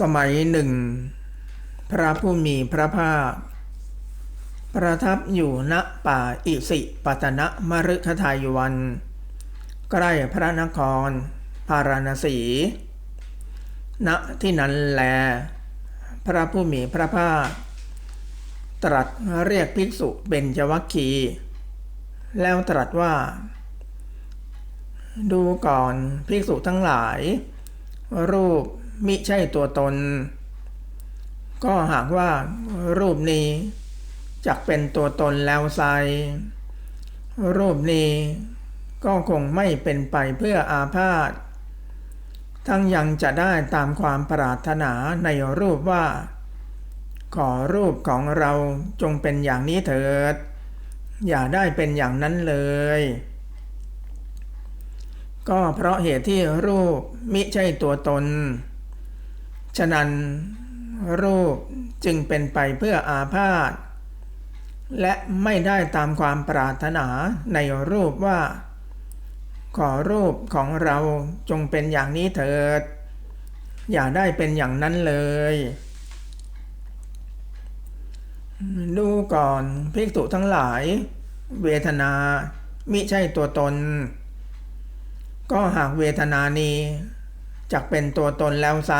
สมัยหนึ่ง พระผู้มีพระภาค ประทับอยู่ณป่าอิสิปตนะมฤคทายวัน ใกล้พระนครพาราณสี ณที่นั้นแล พระผู้มีพระภาค ตรัสเรียกภิกษุเบญจวัคคี แล้วตรัสว่า ดูก่อนภิกษุทั้งหลาย รูป มิใช่ตัวตน ก็หากว่ารูปนี้จักเป็นตัวตนแล้วไซรูปนี้ก็คงไม่เป็นไปเพื่ออาพาธทั้งยังจะได้ตามความปรารถนาในรูปว่า ขอรูปของเราจงเป็นอย่างนี้เถิด อย่าได้เป็นอย่างนั้นเลย ก็เพราะเหตุที่รูปมิใช่ตัวตน ฉะนั้นรูปจึงเป็นไปเพื่ออาพาธและไม่ได้ตามความปรารถนาในรูปว่า ขอรูปของเราจงเป็นอย่างนี้เถิด อย่าได้เป็นอย่างนั้นเลย ดูก่อนภิกษุทั้งหลาย เวทนามิใช่ตัวตน ก็หากเวทนานี้จักเป็นตัวตนแล้วไซ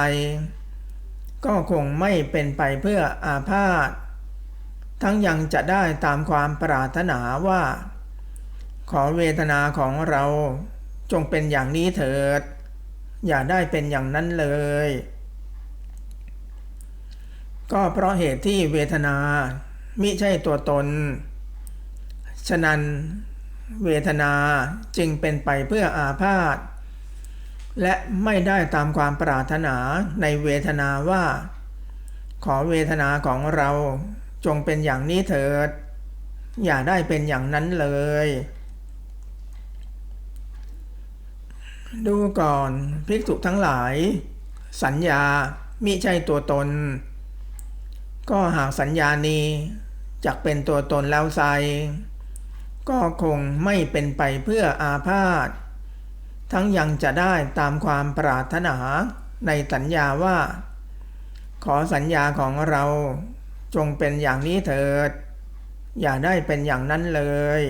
ก็คงไม่เป็นไปเพื่ออาพาธทั้งยังจะได้ตามความปรารถนาว่า ขอเวทนาของเราจงเป็นอย่างนี้เถิด อย่าได้เป็นอย่างนั้นเลย ก็เพราะเหตุที่เวทนามิใช่ตัวตน ฉะนั้นเวทนาจึงเป็นไปเพื่ออาพาธ และไม่ได้ตามความปรารถนาในเวทนาว่า ขอเวทนาของเราจงเป็นอย่างนี้เถิด อย่าได้เป็นอย่างนั้นเลย ดูก่อนภิกษุทั้งหลาย สัญญามิใช่ตัวตน ก็หากสัญญานี้จักเป็นตัวตนแล้วไซก็คงไม่เป็นไปเพื่ออาพาธ ทั้งยังจะได้ตามความปรารถนาในสัญญาว่า ขอสัญญาของเราจงเป็นอย่างนี้เถิด อย่าได้เป็นอย่างนั้นเลย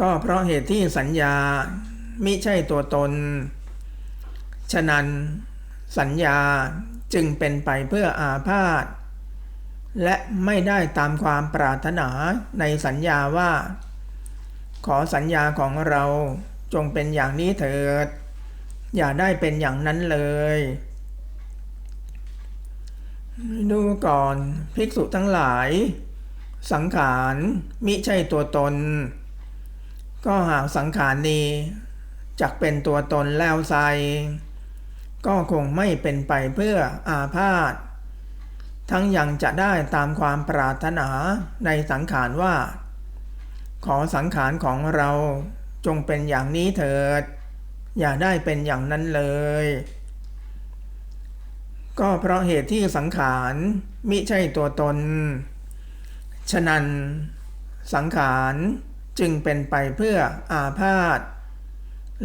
ก็เพราะเหตุที่สัญญามิใช่ตัวตน ฉะนั้นสัญญาจึงเป็นไปเพื่ออาพาธและไม่ได้ตามความปรารถนาในสัญญาว่า ขอสัญญาของเราจงเป็นอย่างนี้เถิด อย่าได้เป็นอย่างนั้นเลย ดูก่อนภิกษุทั้งหลาย สังขารมิใช่ตัวตน ก็หากสังขารนี้จักเป็นตัวตนแล้วไซก็คงไม่เป็นไปเพื่ออาพาธทั้งยังจะได้ตามความปรารถนาในสังขารว่า ขอสังขารของเราจงเป็นอย่างนี้เถิด อย่าได้เป็นอย่างนั้นเลย ก็เพราะเหตุที่สังขารมิใช่ตัวตน ฉะนั้น สังขารจึงเป็นไปเพื่ออาพาธ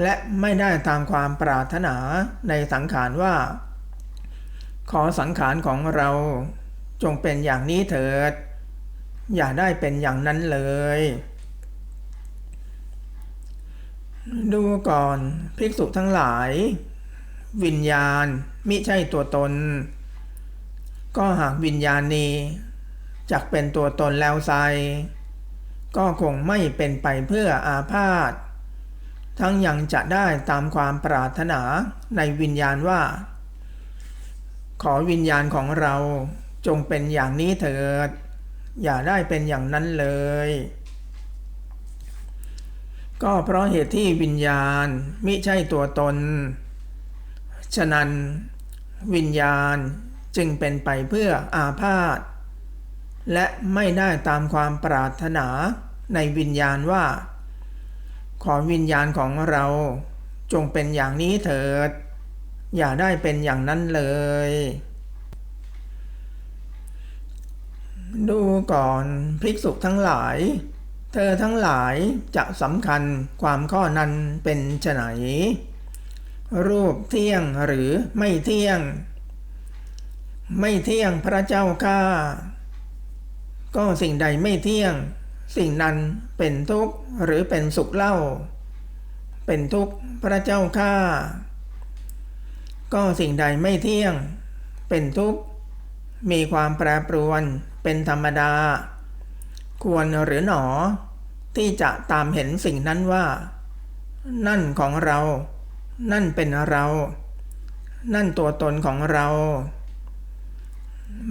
และไม่ได้ตามความปรารถนาในสังขารว่า ขอสังขารของเราจงเป็นอย่างนี้เถิด อย่าได้เป็นอย่างนั้นเลย ดูก่อนภิกษุทั้งหลาย วิญญาณมิใช่ตัวตน ก็หากวิญญาณนี้จักเป็นตัวตนแล้วไซก็คงไม่เป็นไปเพื่ออาพาธทั้งยังจะได้ตามความปรารถนาในวิญญาณว่า ขอวิญญาณของเราจงเป็นอย่างนี้เถิด อย่าได้เป็นอย่างนั้นเลย ก็เพราะเหตุที่วิญญาณมิใช่ตัวตน ฉะนั้น วิญญาณจึงเป็นไปเพื่ออาพาธและไม่ได้ตามความปรารถนาในวิญญาณว่า ขอวิญญาณของเราจงเป็นอย่างนี้เถิด อย่าได้เป็นอย่างนั้นเลย ดูก่อนภิกษุทั้งหลาย เธอทั้งหลายจะสำคัญความข้อนั้นเป็นไฉนรูปเที่ยงหรือไม่เที่ยง ไม่เที่ยงพระเจ้าข้าก็สิ่งใดไม่เที่ยง สิ่งนั้นเป็นทุกข์หรือเป็นสุขเล่า เป็นทุกข์พระเจ้าข้าก็สิ่งใดไม่เที่ยง เป็นทุกข์มีความแปรปรวนเป็นธรรมดา ควรหรือหนอ ที่จะตามเห็นสิ่งนั้นว่า นั่นของเรา นั่นเป็นเรา นั่นตัวตนของเรา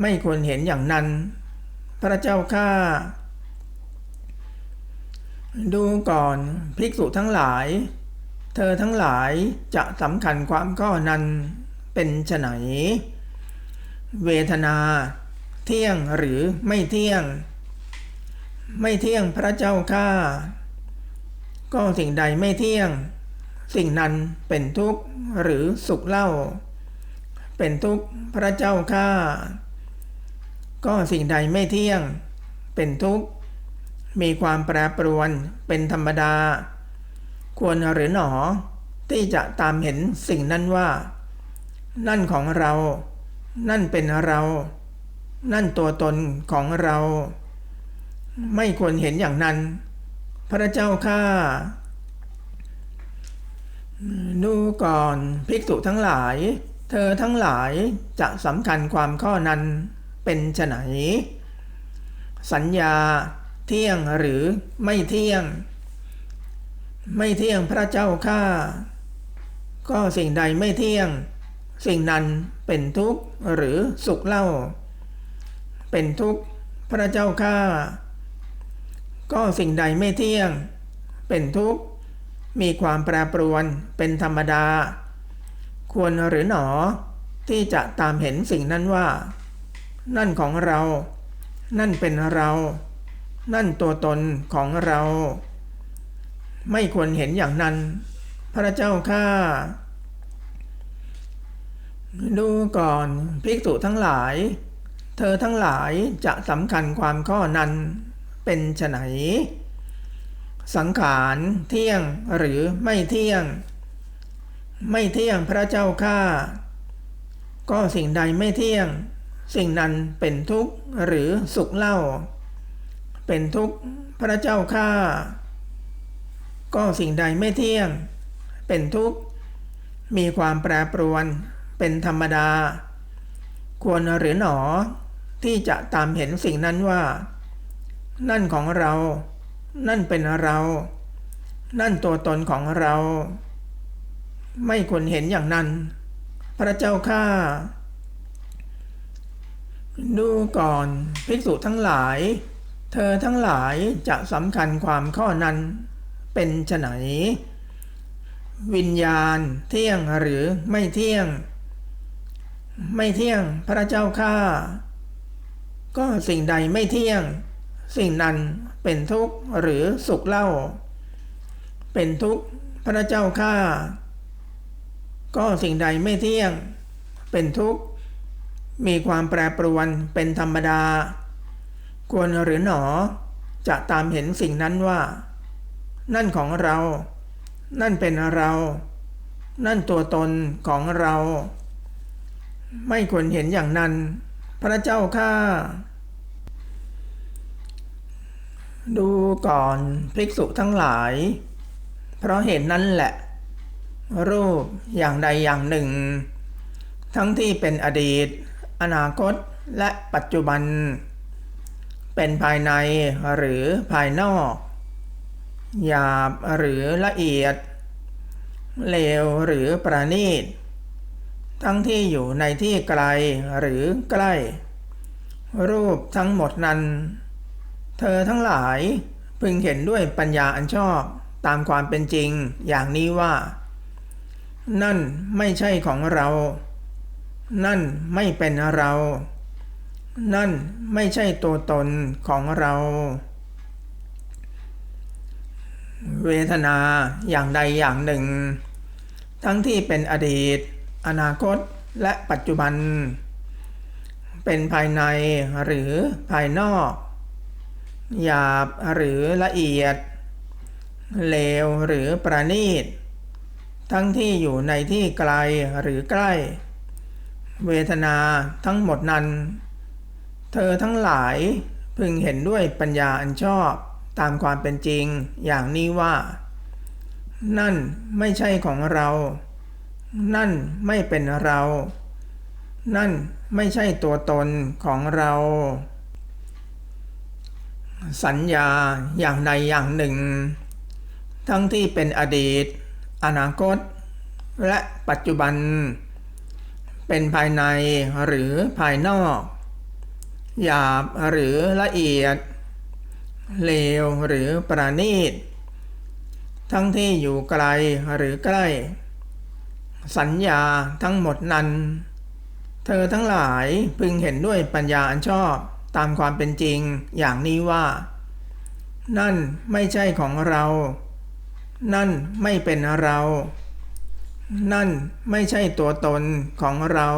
ไม่ควรเห็นอย่างนั้น พระเจ้าข้าดูก่อนภิกษุทั้งหลาย เธอทั้งหลายจะสำคัญความข้อนั้นเป็นไฉนเวทนา เที่ยงหรือไม่เที่ยง ไม่เที่ยงพระเจ้าข้าก็สิ่งใดไม่เที่ยง สิ่งนั้นเป็นทุกข์หรือสุขเล่า เป็นทุกข์พระเจ้าข้าก็สิ่งใดไม่เที่ยง เป็นทุกข์ มีความแปรปรวนเป็นธรรมดา ควรหรือหนอที่จะตามเห็นสิ่งนั้นว่า นั่นของเรา นั่นเป็นเรา นั่นตัวตนของเรา ไม่ควรเห็นอย่างนั้น พระเจ้าข้าดูก่อนภิกษุทั้งหลาย เธอทั้งหลายจะสำคัญความข้อนั้นเป็นไฉนสัญญาเที่ยงหรือไม่เที่ยง ไม่เที่ยงพระเจ้าข้าก็สิ่งใดไม่เที่ยง สิ่งนั้นเป็นทุกข์หรือสุขเล่า เป็นทุกข์พระเจ้าข้า ก็สิ่งใดไม่เที่ยง เป็นทุกข์ มีความแปรปรวนเป็นธรรมดา ควรหรือหนอ ที่จะตามเห็นสิ่งนั้นว่า นั่นของเรา นั่นเป็นเรา นั่นตัวตนของเรา ไม่ควรเห็นอย่างนั้น พระเจ้าข้าดูก่อนภิกษุทั้งหลาย เธอทั้งหลายจะสำคัญความข้อนั้น เป็นไฉนสังขารเที่ยงหรือไม่เที่ยง ไม่เที่ยงพระเจ้าข้าก็สิ่งใดไม่เที่ยง สิ่งนั้นเป็นทุกข์หรือสุขเล่า เป็นทุกข์พระเจ้าข้าก็สิ่งใดไม่เที่ยง เป็นทุกข์มีความแปรปรวน เป็นธรรมดา ควรหรือหนอ ที่จะตามเห็นสิ่งนั้นว่า นั่นของเรา นั่นเป็นเรา นั่นตัวตนของเรา ไม่ควรเห็นอย่างนั้น พระเจ้าข้าดูก่อนภิกษุทั้งหลาย เธอทั้งหลายจะสำคัญความข้อนั้น เป็นไฉนวิญญาณเที่ยงหรือไม่เที่ยง ไม่เที่ยงพระเจ้าข้าก็สิ่งใดไม่เที่ยง สิ่งนั้นเป็นทุกข์หรือสุขเล่า เป็นทุกข์พระเจ้าข้าก็สิ่งใดไม่เที่ยง เป็นทุกข์มีความแปรปรวนเป็นธรรมดา ควรหรือหนอ จะตามเห็นสิ่งนั้นว่า นั่นของเรา นั่นเป็นเรา นั่นตัวตนของเรา ไม่ควรเห็นอย่างนั้น พระเจ้าข้า ดูก่อนภิกษุทั้งหลาย เพราะเหตุนั้นแหละ รูปอย่างใดอย่างหนึ่ง ทั้งที่เป็นอดีต อนาคตและปัจจุบัน เป็นภายในหรือภายนอก หยาบหรือละเอียด เลวหรือประณีต ทั้งที่อยู่ในที่ไกลหรือใกล้ รูปทั้งหมดนั้น เธอทั้งหลายพึงเห็นด้วยปัญญาอันชอบตามความเป็นจริงอย่างนี้ว่า นั่นไม่ใช่ของเรา นั่นไม่เป็นเรา นั่นไม่ใช่ตัวตนของเรา เวทนาอย่างใดอย่างหนึ่ง ทั้งที่เป็นอดีต อนาคตและปัจจุบัน เป็นภายในหรือภายนอก หยาบหรือละเอียด เลวหรือประณีต ทั้งที่อยู่ในที่ไกลหรือใกล้ เวทนาทั้งหมดนั้น เธอทั้งหลายพึงเห็นด้วยปัญญาอันชอบตามความเป็นจริงอย่างนี้ว่า นั่นไม่ใช่ของเรา นั่นไม่เป็นเรา นั่นไม่ใช่ตัวตนของเรา สัญญาอย่างใดอย่างหนึ่ง ทั้งที่เป็นอดีต อนาคต และปัจจุบัน เป็นภายในหรือภายนอก หยาบหรือละเอียด เลวหรือประณีต ทั้งที่อยู่ไกลหรือใกล้ สัญญาทั้งหมดนั้น เธอทั้งหลายพึงเห็นด้วยปัญญาอันชอบ ตามความเป็นจริงอย่างนี้ว่า นั่นไม่ใช่ของเรา นั่นไม่เป็นเรา นั่นไม่ใช่ตัวตนของเรา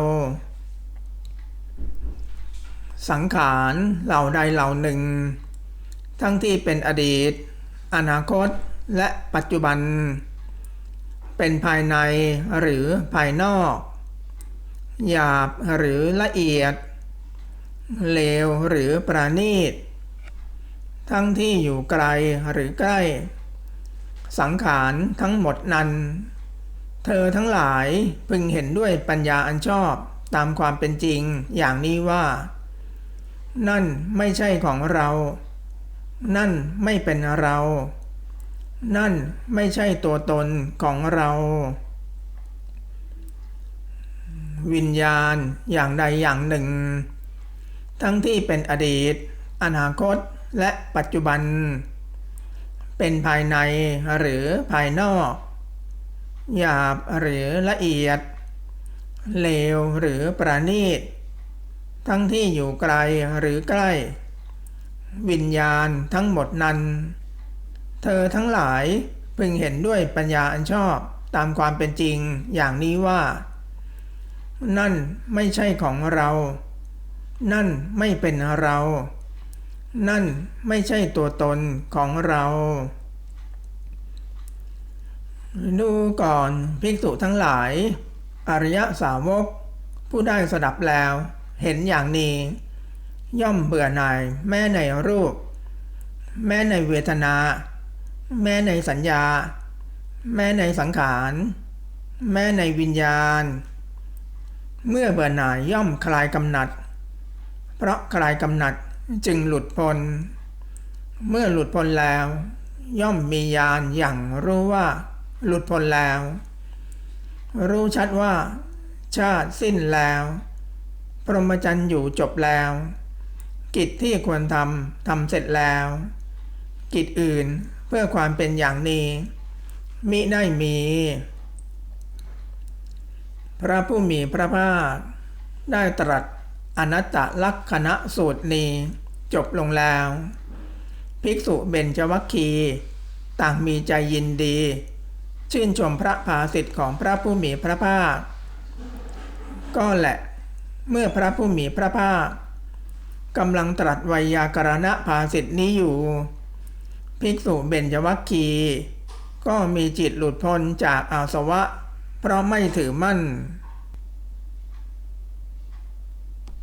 สังขารเหล่าใดเหล่าหนึ่ง ทั้งที่เป็นอดีต อนาคตและปัจจุบัน เป็นภายในหรือภายนอก หยาบหรือละเอียด เลวหรือประณีต ทั้งที่อยู่ไกลหรือใกล้ สังขารทั้งหมดนั้น เธอทั้งหลายพึงเห็นด้วยปัญญาอันชอบตามความเป็นจริงอย่างนี้ว่า นั่นไม่ใช่ของเรา นั่นไม่เป็นเรา นั่นไม่ใช่ตัวตนของเรา วิญญาณอย่างใดอย่างหนึ่ง ทั้งที่เป็นอดีต อนาคต และปัจจุบัน เป็นภายในหรือภายนอก หยาบหรือละเอียด เลวหรือประณีต ทั้งที่อยู่ไกลหรือใกล้ วิญญาณทั้งหมดนั้น เธอทั้งหลายพึงเห็นด้วยปัญญาอันชอบตามความเป็นจริงอย่างนี้ว่า นั่นไม่ใช่ของเรา นั่นไม่เป็นเรา นั่นไม่ใช่ตัวตนของเรา ดูก่อนภิกษุทั้งหลาย อริยสาวก ผู้ได้สดับแล้ว เห็นอย่างนี้ ย่อมเบื่อหน่ายแม้ในรูป แม้ในเวทนา แม้ในสัญญา แม้ในสังขารแม้ในวิญญาณ เมื่อเบื่อหน่ายย่อมคลายกำหนัด เพราะคลายกำหนัดจึงหลุดพ้น เมื่อหลุดพ้นแล้ว ย่อมมีญาณอย่างรู้ว่า หลุดพ้นแล้ว รู้ชัดว่า ชาติสิ้นแล้ว พรหมจรรย์อยู่จบแล้ว กิจที่ควรทำทำเสร็จแล้ว กิจอื่นเพื่อความเป็นอย่างนี้ มิได้มี พระผู้มีพระภาคได้ตรัส อนัตตลักษณะสูตรนี้ จบลงแล้ว ภิกษุเบญจวัคคีต่างมีใจยินดี ชื่นชมพระภาสิทธิ์ของพระผู้มีพระภาค ก็แหละ เมื่อพระผู้มีพระภาคกำลังตรัสไวยากรณภาสิทธินี้อยู่ ภิกษุเบญจวัคคีก็มีจิตหลุดพ้นจากอาสวะ เพราะไม่ถือมั่น